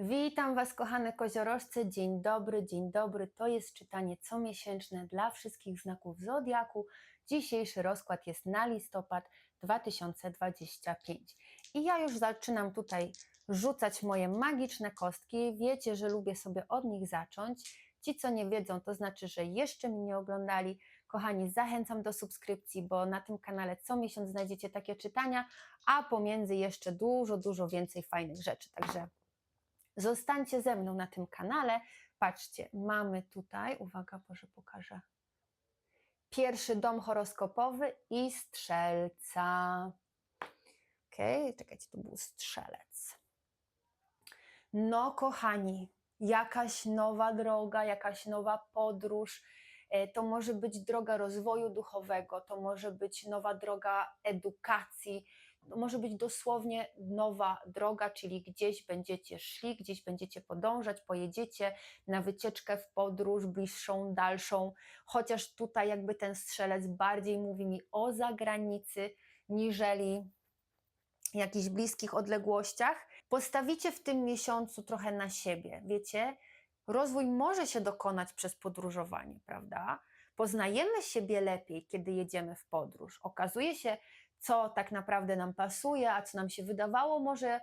Witam Was, kochane koziorożce. Dzień dobry, dzień dobry. To jest czytanie comiesięczne dla wszystkich znaków zodiaku. Dzisiejszy rozkład jest na listopad 2025. I ja już zaczynam tutaj rzucać moje magiczne kostki. Wiecie, że lubię sobie od nich zacząć. Ci, co nie wiedzą, to znaczy, że jeszcze mnie nie oglądali. Kochani, zachęcam do subskrypcji, bo na tym kanale co miesiąc znajdziecie takie czytania, a pomiędzy jeszcze dużo, dużo więcej fajnych rzeczy. Także Zostańcie ze mną na tym kanale. Patrzcie, mamy tutaj, uwaga, może pokażę. Pierwszy dom horoskopowy i strzelca. Okej, okay, czekajcie, to był strzelec. No, kochani, jakaś nowa droga, jakaś nowa podróż. E, To może być droga rozwoju duchowego, to może być nowa droga edukacji, może być dosłownie nowa droga, czyli gdzieś będziecie szli, gdzieś będziecie podążać, pojedziecie na wycieczkę w podróż bliższą, dalszą, chociaż tutaj jakby ten strzelec bardziej mówi mi o zagranicy, niżeli jakichś bliskich odległościach. Postawicie w tym miesiącu trochę na siebie, wiecie? Rozwój może się dokonać przez podróżowanie, prawda? Poznajemy siebie lepiej, kiedy jedziemy w podróż. Okazuje się, co tak naprawdę nam pasuje, a co nam się wydawało może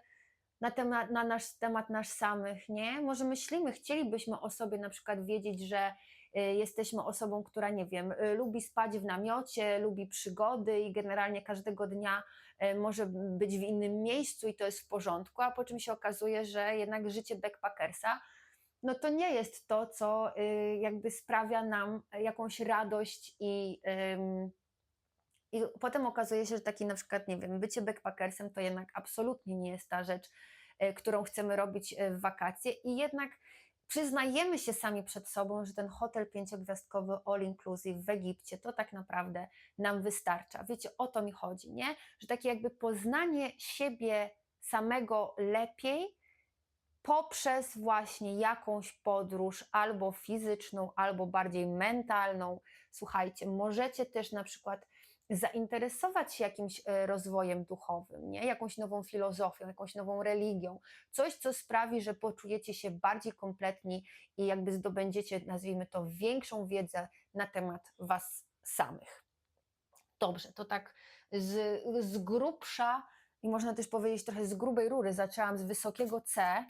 na, temat, na nasz temat nasz samych, nie? Może myślimy, chcielibyśmy o sobie na przykład wiedzieć, że y, jesteśmy osobą, która, nie wiem, y, lubi spać w namiocie, lubi przygody i generalnie każdego dnia y, może być w innym miejscu i to jest w porządku, a po czym się okazuje, że jednak życie backpackersa no to nie jest to, co jakby sprawia nam jakąś radość i, i potem okazuje się, że taki na przykład, nie wiem, bycie backpackersem to jednak absolutnie nie jest ta rzecz, y, którą chcemy robić y, w wakacje i jednak przyznajemy się sami przed sobą, że ten hotel pięciogwiazdkowy all inclusive w Egipcie to tak naprawdę nam wystarcza. Wiecie, o to mi chodzi, nie? Że takie jakby poznanie siebie samego lepiej, poprzez właśnie jakąś podróż albo fizyczną, albo bardziej mentalną. Słuchajcie, możecie też na przykład zainteresować się jakimś e, rozwojem duchowym, nie? jakąś nową filozofią, jakąś nową religią, coś, co sprawi, że poczujecie się bardziej kompletni i jakby zdobędziecie, nazwijmy to, większą wiedzę na temat Was samych. Dobrze, to tak z, z grubsza i można też powiedzieć trochę z grubej rury, zaczęłam z wysokiego C,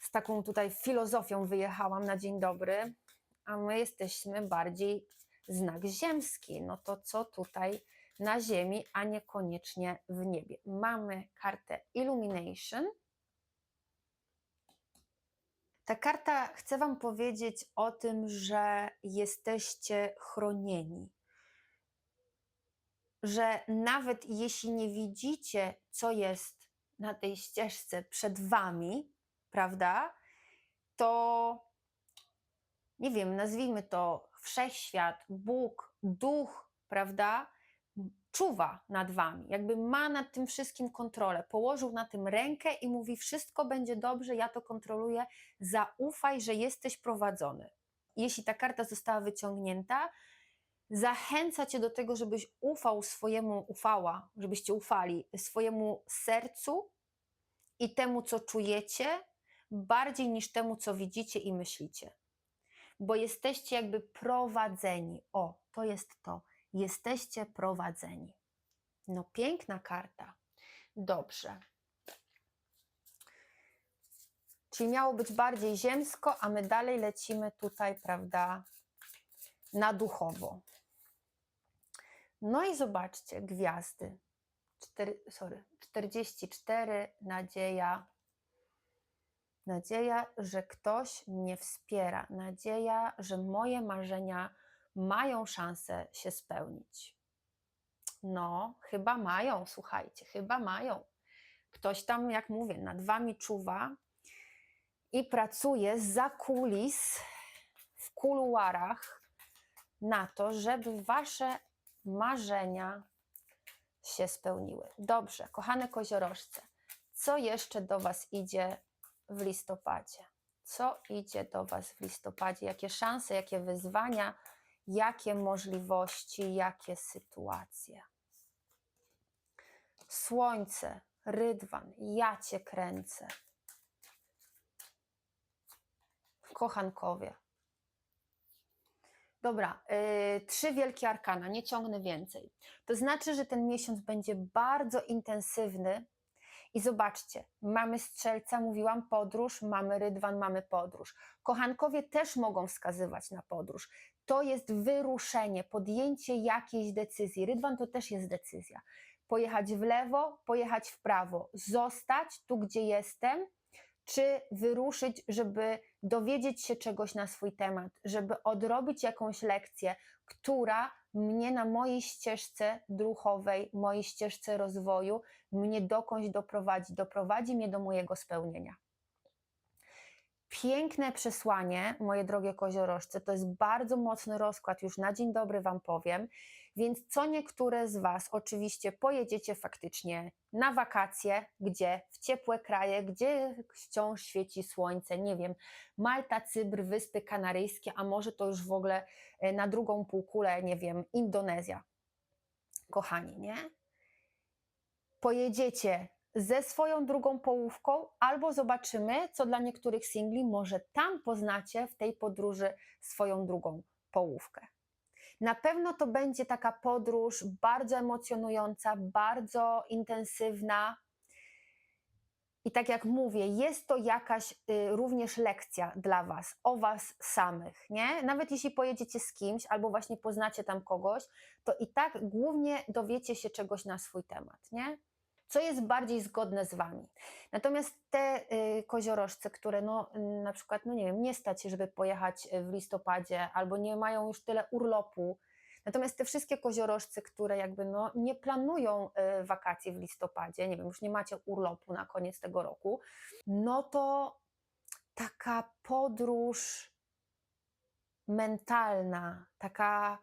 z taką tutaj filozofią wyjechałam na dzień dobry, a my jesteśmy bardziej znak ziemski. No to co tutaj na ziemi, a niekoniecznie w niebie? Mamy kartę Illumination. Ta karta chce Wam powiedzieć o tym, że jesteście chronieni. Że nawet jeśli nie widzicie, co jest na tej ścieżce przed Wami, prawda? To nie wiem, nazwijmy to wszechświat, Bóg, duch, prawda? Czuwa nad wami, jakby ma nad tym wszystkim kontrolę. Położył na tym rękę i mówi: Wszystko będzie dobrze, ja to kontroluję, zaufaj, że jesteś prowadzony. Jeśli ta karta została wyciągnięta, zachęca cię do tego, żebyś ufał swojemu, ufała, żebyście ufali swojemu sercu i temu, co czujecie, bardziej niż temu, co widzicie i myślicie. Bo jesteście jakby prowadzeni. O, to jest to. Jesteście prowadzeni. No, piękna karta. Dobrze. Czyli miało być bardziej ziemsko, a my dalej lecimy tutaj, prawda, na duchowo. No i zobaczcie, gwiazdy. Cztery, sorry, 44, nadzieja, Nadzieja, że ktoś mnie wspiera, nadzieja, że moje marzenia mają szansę się spełnić. No, chyba mają, słuchajcie, chyba mają. Ktoś tam, jak mówię, nad wami czuwa i pracuje za kulis, w kuluarach na to, żeby wasze marzenia się spełniły. Dobrze, kochane koziorożce, co jeszcze do was idzie w listopadzie. Co idzie do Was w listopadzie? Jakie szanse, jakie wyzwania, jakie możliwości, jakie sytuacje? Słońce, rydwan, ja Cię kręcę. kochankowie. Dobra, yy, trzy wielkie arkana, nie ciągnę więcej. To znaczy, że ten miesiąc będzie bardzo intensywny. I zobaczcie, mamy strzelca, mówiłam podróż, mamy rydwan, mamy podróż. Kochankowie też mogą wskazywać na podróż. To jest wyruszenie, podjęcie jakiejś decyzji. Rydwan to też jest decyzja. Pojechać w lewo, pojechać w prawo, zostać tu, gdzie jestem, czy wyruszyć, żeby dowiedzieć się czegoś na swój temat, żeby odrobić jakąś lekcję, która mnie na mojej ścieżce duchowej, mojej ścieżce rozwoju, mnie dokądś doprowadzi, doprowadzi mnie do mojego spełnienia. Piękne przesłanie, moje drogie koziorożce, to jest bardzo mocny rozkład, już na dzień dobry Wam powiem, więc co niektóre z Was oczywiście pojedziecie faktycznie na wakacje, gdzie w ciepłe kraje, gdzie wciąż świeci słońce, nie wiem, Malta, Cybr, Wyspy Kanaryjskie, a może to już w ogóle e, na drugą półkulę, nie wiem, Indonezja. Kochani, nie? Pojedziecie ze swoją drugą połówką, albo zobaczymy, co dla niektórych singli, może tam poznacie w tej podróży swoją drugą połówkę. Na pewno to będzie taka podróż bardzo emocjonująca, bardzo intensywna. I tak jak mówię, jest to jakaś y, również lekcja dla Was, o Was samych, nie? Nawet jeśli pojedziecie z kimś albo właśnie poznacie tam kogoś, to i tak głównie dowiecie się czegoś na swój temat, nie? Co jest bardziej zgodne z Wami. Natomiast te y, koziorożce, które no, na przykład, no nie wiem, nie stać się, żeby pojechać y, w listopadzie albo nie mają już tyle urlopu, Natomiast te wszystkie koziorożce, które jakby no, nie planują y, wakacji w listopadzie, nie wiem, już nie macie urlopu na koniec tego roku, no to taka podróż mentalna, taka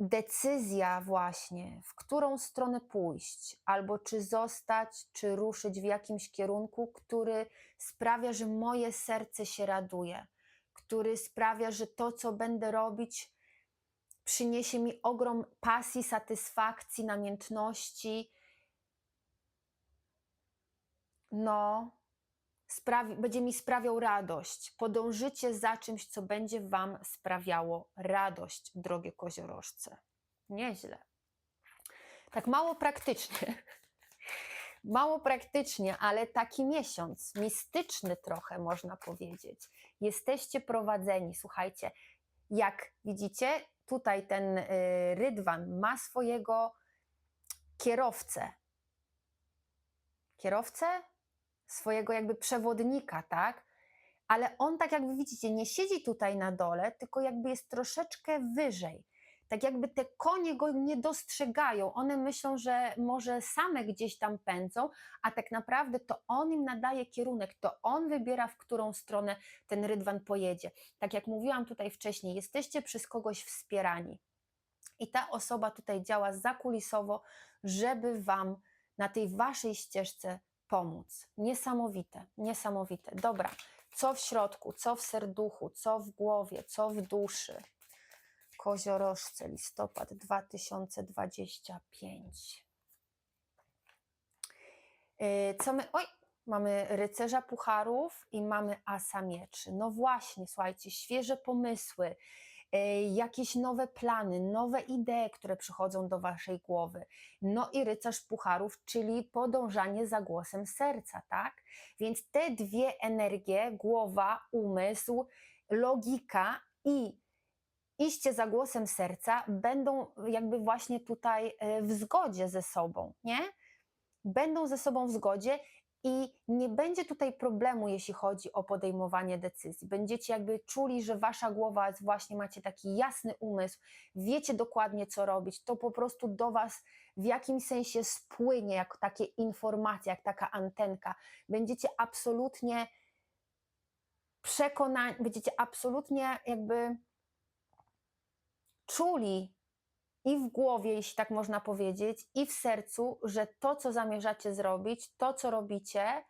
decyzja właśnie, w którą stronę pójść, albo czy zostać, czy ruszyć w jakimś kierunku, który sprawia, że moje serce się raduje, który sprawia, że to, co będę robić, przyniesie mi ogrom pasji, satysfakcji, namiętności. No, sprawi, będzie mi sprawiał radość. Podążycie za czymś, co będzie Wam sprawiało radość, drogie koziorożce. Nieźle. Tak mało praktycznie. Mało praktycznie, ale taki miesiąc, mistyczny trochę można powiedzieć. Jesteście prowadzeni, słuchajcie, jak widzicie, tutaj ten y, rydwan ma swojego kierowcę. Kierowcę? Swojego jakby przewodnika, tak? Ale on, tak jakby widzicie, nie siedzi tutaj na dole, tylko jakby jest troszeczkę wyżej. Tak jakby te konie go nie dostrzegają. One myślą, że może same gdzieś tam pędzą, a tak naprawdę to on im nadaje kierunek, to on wybiera, w którą stronę ten rydwan pojedzie. Tak jak mówiłam tutaj wcześniej, jesteście przez kogoś wspierani. I ta osoba tutaj działa zakulisowo, żeby Wam na tej Waszej ścieżce pomóc. Niesamowite, niesamowite. Dobra, co w środku, co w serduchu, co w głowie, co w duszy. Koziorożce, listopad 2025. Yy, Co my. Oj, mamy rycerza pucharów i mamy asa mieczy. No właśnie, słuchajcie, świeże pomysły, jakieś nowe plany, nowe idee, które przychodzą do waszej głowy. No i rycerz pucharów, czyli podążanie za głosem serca, tak? Więc te dwie energie, głowa, umysł, logika i iście za głosem serca będą jakby właśnie tutaj e, w zgodzie ze sobą, nie? Będą ze sobą w zgodzie i nie będzie tutaj problemu, jeśli chodzi o podejmowanie decyzji. Będziecie jakby czuli, że wasza głowa właśnie, macie taki jasny umysł, wiecie dokładnie, co robić. To po prostu do was w jakimś sensie spłynie, jak takie informacje, jak taka antenka. Będziecie absolutnie przekonani, będziecie absolutnie jakby czuli i w głowie, jeśli tak można powiedzieć, i w sercu, że to, co zamierzacie zrobić, to, co robicie,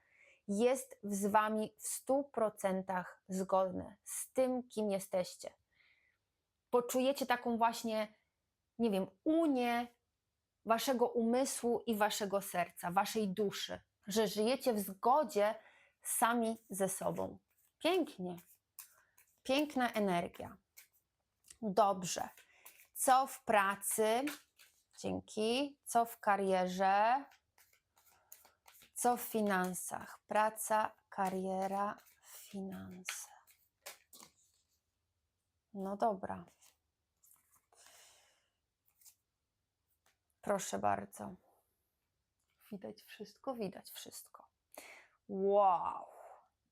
jest z wami w 100% zgodne z tym, kim jesteście. Poczujecie taką właśnie, nie wiem, unię waszego umysłu i waszego serca, waszej duszy, że żyjecie w zgodzie sami ze sobą. Pięknie. Piękna energia. Dobrze. Co w pracy? Dzięki. Co w karierze? Co w finansach? Praca, kariera, finanse. No dobra. Proszę bardzo. Widać wszystko, widać wszystko. Wow,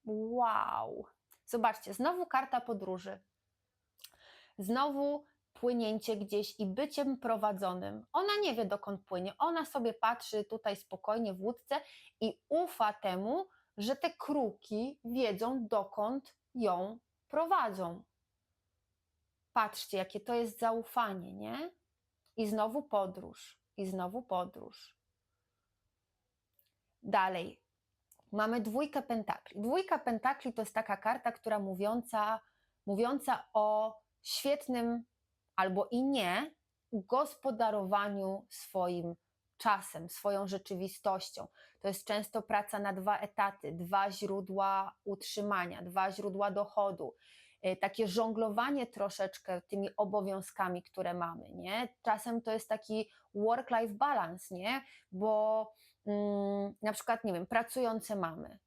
wow. Zobaczcie, znowu karta podróży. Znowu płynięcie gdzieś i byciem prowadzonym. Ona nie wie dokąd płynie, ona sobie patrzy tutaj spokojnie w łódce i ufa temu, że te kruki wiedzą dokąd ją prowadzą. Patrzcie, jakie to jest zaufanie, nie? I znowu podróż, i znowu podróż. Dalej. Mamy dwójkę pentakli. Dwójka pentakli to jest taka karta, która mówiąca, mówiąca o świetnym albo i nie gospodarowaniu swoim czasem, swoją rzeczywistością. To jest często praca na dwa etaty, dwa źródła utrzymania, dwa źródła dochodu. Y, Takie żonglowanie troszeczkę tymi obowiązkami, które mamy, nie? Czasem to jest taki work-life balance, nie? Bo mm, na przykład, nie wiem, pracujące mamy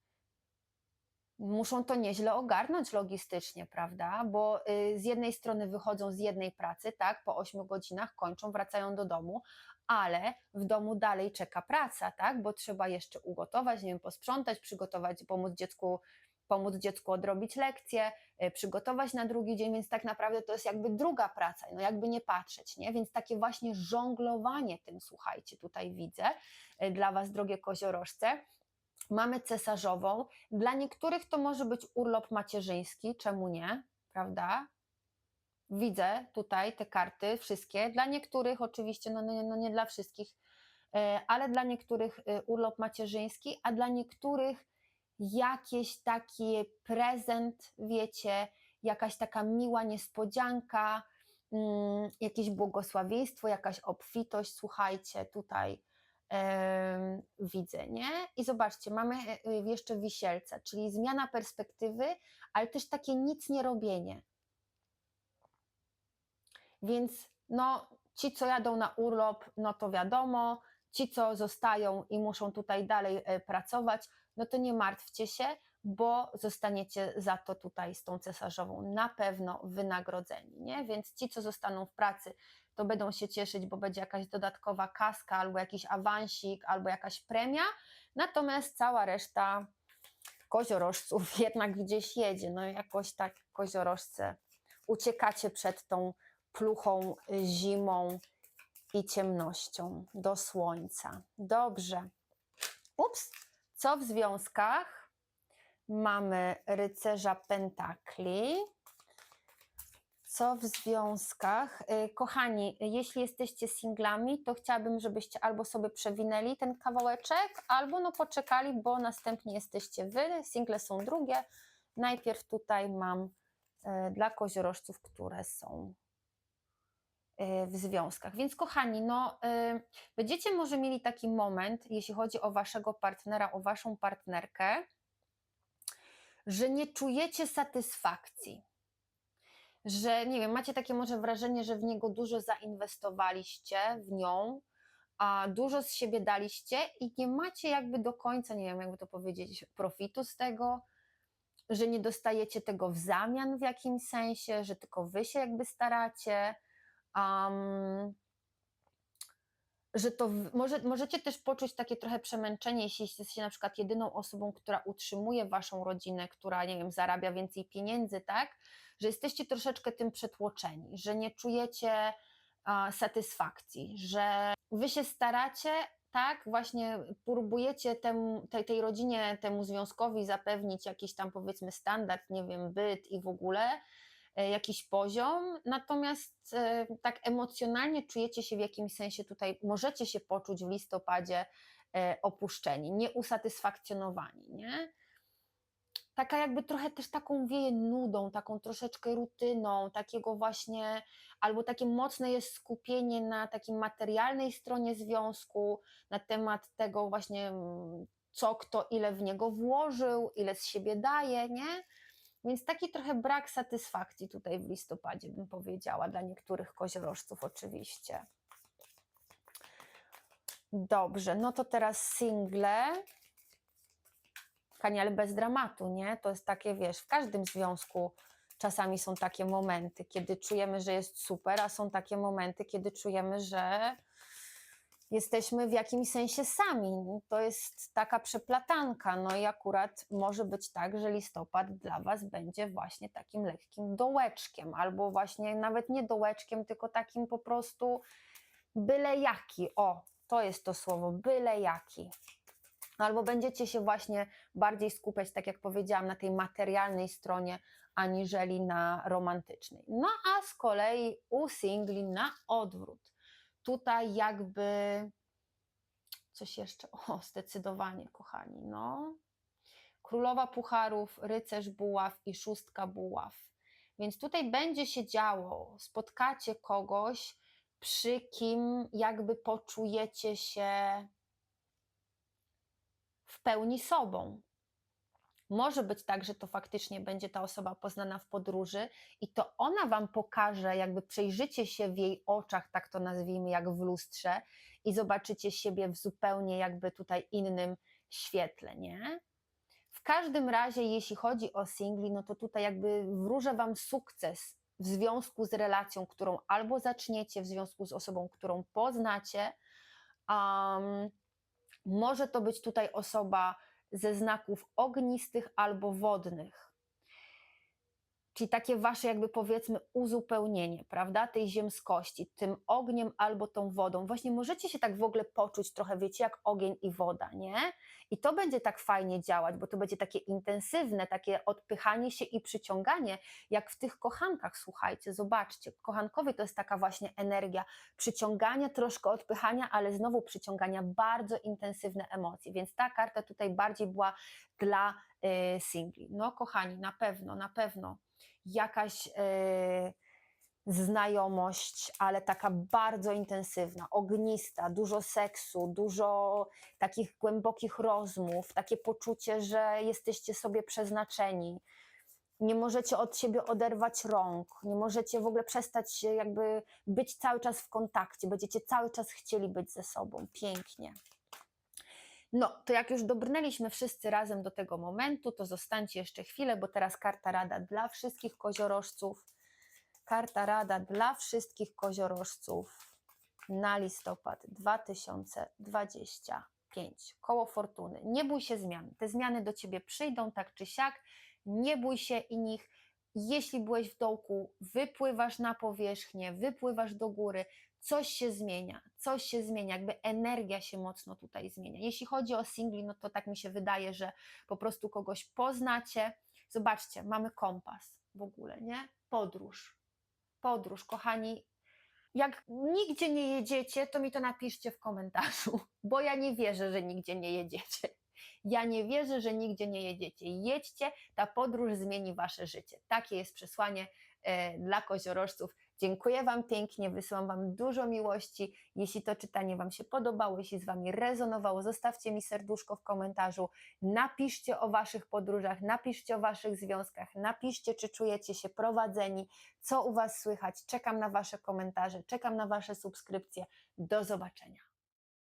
muszą to nieźle ogarnąć logistycznie, prawda? Bo y, z jednej strony wychodzą z jednej pracy, tak, po 8 godzinach kończą, wracają do domu, ale w domu dalej czeka praca, tak? Bo trzeba jeszcze ugotować, nie wiem, posprzątać, przygotować, pomóc dziecku, pomóc dziecku odrobić lekcje, y, przygotować na drugi dzień, więc tak naprawdę to jest jakby druga praca, no jakby nie patrzeć, nie? Więc takie właśnie żonglowanie tym, słuchajcie, tutaj widzę y, dla Was, drogie koziorożce. Mamy cesarzową. Dla niektórych to może być urlop macierzyński, czemu nie, prawda? Widzę tutaj te karty, wszystkie. Dla niektórych, oczywiście, no, no, no nie dla wszystkich, e, ale dla niektórych e, urlop macierzyński, a dla niektórych jakiś taki prezent, wiecie, jakaś taka miła niespodzianka, mm, jakieś błogosławieństwo, jakaś obfitość. Słuchajcie, tutaj widzę, nie? I zobaczcie, mamy e, jeszcze wisielce, czyli zmiana perspektywy, ale też takie nic nie robienie. Więc no, ci, co jadą na urlop, no to wiadomo, ci, co zostają i muszą tutaj dalej e, pracować, no to nie martwcie się, bo zostaniecie za to tutaj z tą cesarzową na pewno wynagrodzeni, nie? Więc ci, co zostaną w pracy, to będą się cieszyć, bo będzie jakaś dodatkowa kaska, albo jakiś awansik, albo jakaś premia, natomiast cała reszta koziorożców jednak gdzieś jedzie, no jakoś tak koziorożce uciekacie przed tą pluchą, zimą i ciemnością do słońca. Dobrze. Ups, co w związkach? Mamy rycerza pentakli. Co w związkach? Y, Kochani, jeśli jesteście singlami, to chciałabym, żebyście albo sobie przewinęli ten kawałeczek, albo no poczekali, bo następnie jesteście wy. Single są drugie. Najpierw tutaj mam y, dla koziorożców, które są y, w związkach. Więc kochani, no będziecie może mieli taki moment, jeśli chodzi o waszego partnera, o waszą partnerkę, że nie czujecie satysfakcji. Że nie wiem, macie takie może wrażenie, że w niego dużo zainwestowaliście, w nią, a dużo z siebie daliście i nie macie jakby do końca, nie wiem, jakby to powiedzieć, profitu z tego, że nie dostajecie tego w zamian w jakimś sensie, że tylko wy się jakby staracie. Um, że to może, możecie też poczuć takie trochę przemęczenie, jeśli jesteście na przykład jedyną osobą, która utrzymuje waszą rodzinę, która, nie wiem, zarabia więcej pieniędzy, tak? Że jesteście troszeczkę tym przetłoczeni, że nie czujecie satysfakcji, że wy się staracie, tak, właśnie próbujecie tej, tej rodzinie, temu związkowi zapewnić jakiś tam powiedzmy standard, nie wiem, byt i w ogóle, e, jakiś poziom, natomiast e, tak emocjonalnie czujecie się w jakimś sensie tutaj, możecie się poczuć w listopadzie e, opuszczeni, nieusatysfakcjonowani, nie? Taka jakby trochę też taką wieje nudą, taką troszeczkę rutyną, takiego właśnie, albo takie mocne jest skupienie na takiej materialnej stronie związku, na temat tego właśnie, mm, co kto ile w niego włożył, ile z siebie daje, nie? Więc taki trochę brak satysfakcji tutaj w listopadzie, bym powiedziała, dla niektórych koziorożców oczywiście. Dobrze, no to teraz single. Ale bez dramatu, nie? To jest takie, wiesz, w każdym związku czasami są takie momenty, kiedy czujemy, że jest super, a są takie momenty, kiedy czujemy, że jesteśmy w jakimś sensie sami. To jest taka przeplatanka. No i akurat może być tak, że listopad dla Was będzie właśnie takim lekkim dołeczkiem, albo właśnie nawet nie dołeczkiem, tylko takim po prostu byle jaki. O, to jest to słowo, byle jaki. Albo będziecie się właśnie bardziej skupiać, tak jak powiedziałam, na tej materialnej stronie, aniżeli na romantycznej. No a z kolei u singli na odwrót. Tutaj jakby coś jeszcze, o zdecydowanie kochani, no. Królowa Pucharów, rycerz buław i szóstka buław. Więc tutaj będzie się działo, spotkacie kogoś, przy kim jakby poczujecie się w pełni sobą. Może być tak, że to faktycznie będzie ta osoba poznana w podróży i to ona wam pokaże, jakby przejrzycie się w jej oczach, tak to nazwijmy, jak w lustrze i zobaczycie siebie w zupełnie jakby tutaj innym świetle, nie? W każdym razie, jeśli chodzi o singli, no to tutaj jakby wróżę wam sukces w związku z relacją, którą albo zaczniecie, w związku z osobą, którą poznacie. Um, może to być tutaj osoba ze znaków ognistych albo wodnych. Czyli takie wasze, jakby powiedzmy, uzupełnienie, prawda, tej ziemskości, tym ogniem albo tą wodą. Właśnie możecie się tak w ogóle poczuć trochę, wiecie, jak ogień i woda, nie? I to będzie tak fajnie działać, bo to będzie takie intensywne, takie odpychanie się i przyciąganie, jak w tych kochankach, słuchajcie, zobaczcie. Kochankowie to jest taka właśnie energia przyciągania, troszkę odpychania, ale znowu przyciągania, bardzo intensywne emocje. Więc ta karta tutaj bardziej była dla y, singli. No, kochani, na pewno, na pewno jakaś e, znajomość, ale taka bardzo intensywna, ognista, dużo seksu, dużo takich głębokich rozmów, takie poczucie, że jesteście sobie przeznaczeni. Nie możecie od siebie oderwać rąk, nie możecie w ogóle przestać jakby być cały czas w kontakcie, będziecie cały czas chcieli być ze sobą. Pięknie. No, to jak już dobrnęliśmy wszyscy razem do tego momentu, to zostańcie jeszcze chwilę, bo teraz karta rada dla wszystkich koziorożców. Karta rada dla wszystkich koziorożców na listopad 2025. Koło fortuny. Nie bój się zmian. Te zmiany do ciebie przyjdą tak czy siak. Nie bój się i nich. Jeśli byłeś w dołku, wypływasz na powierzchnię, wypływasz do góry, coś się zmienia, coś się zmienia, jakby energia się mocno tutaj zmienia. Jeśli chodzi o singli, no to tak mi się wydaje, że po prostu kogoś poznacie. Zobaczcie, mamy kompas w ogóle, nie? Podróż. Podróż, kochani. Jak nigdzie nie jedziecie, to mi to napiszcie w komentarzu, bo ja nie wierzę, że nigdzie nie jedziecie. Ja nie wierzę, że nigdzie nie jedziecie. Jedźcie, ta podróż zmieni wasze życie. Takie jest przesłanie e, dla koziorożców. Dziękuję Wam pięknie, wysyłam Wam dużo miłości. Jeśli to czytanie Wam się podobało, jeśli z Wami rezonowało, zostawcie mi serduszko w komentarzu, napiszcie o Waszych podróżach, napiszcie o Waszych związkach, napiszcie, czy czujecie się prowadzeni, co u Was słychać. Czekam na Wasze komentarze, czekam na Wasze subskrypcje. Do zobaczenia.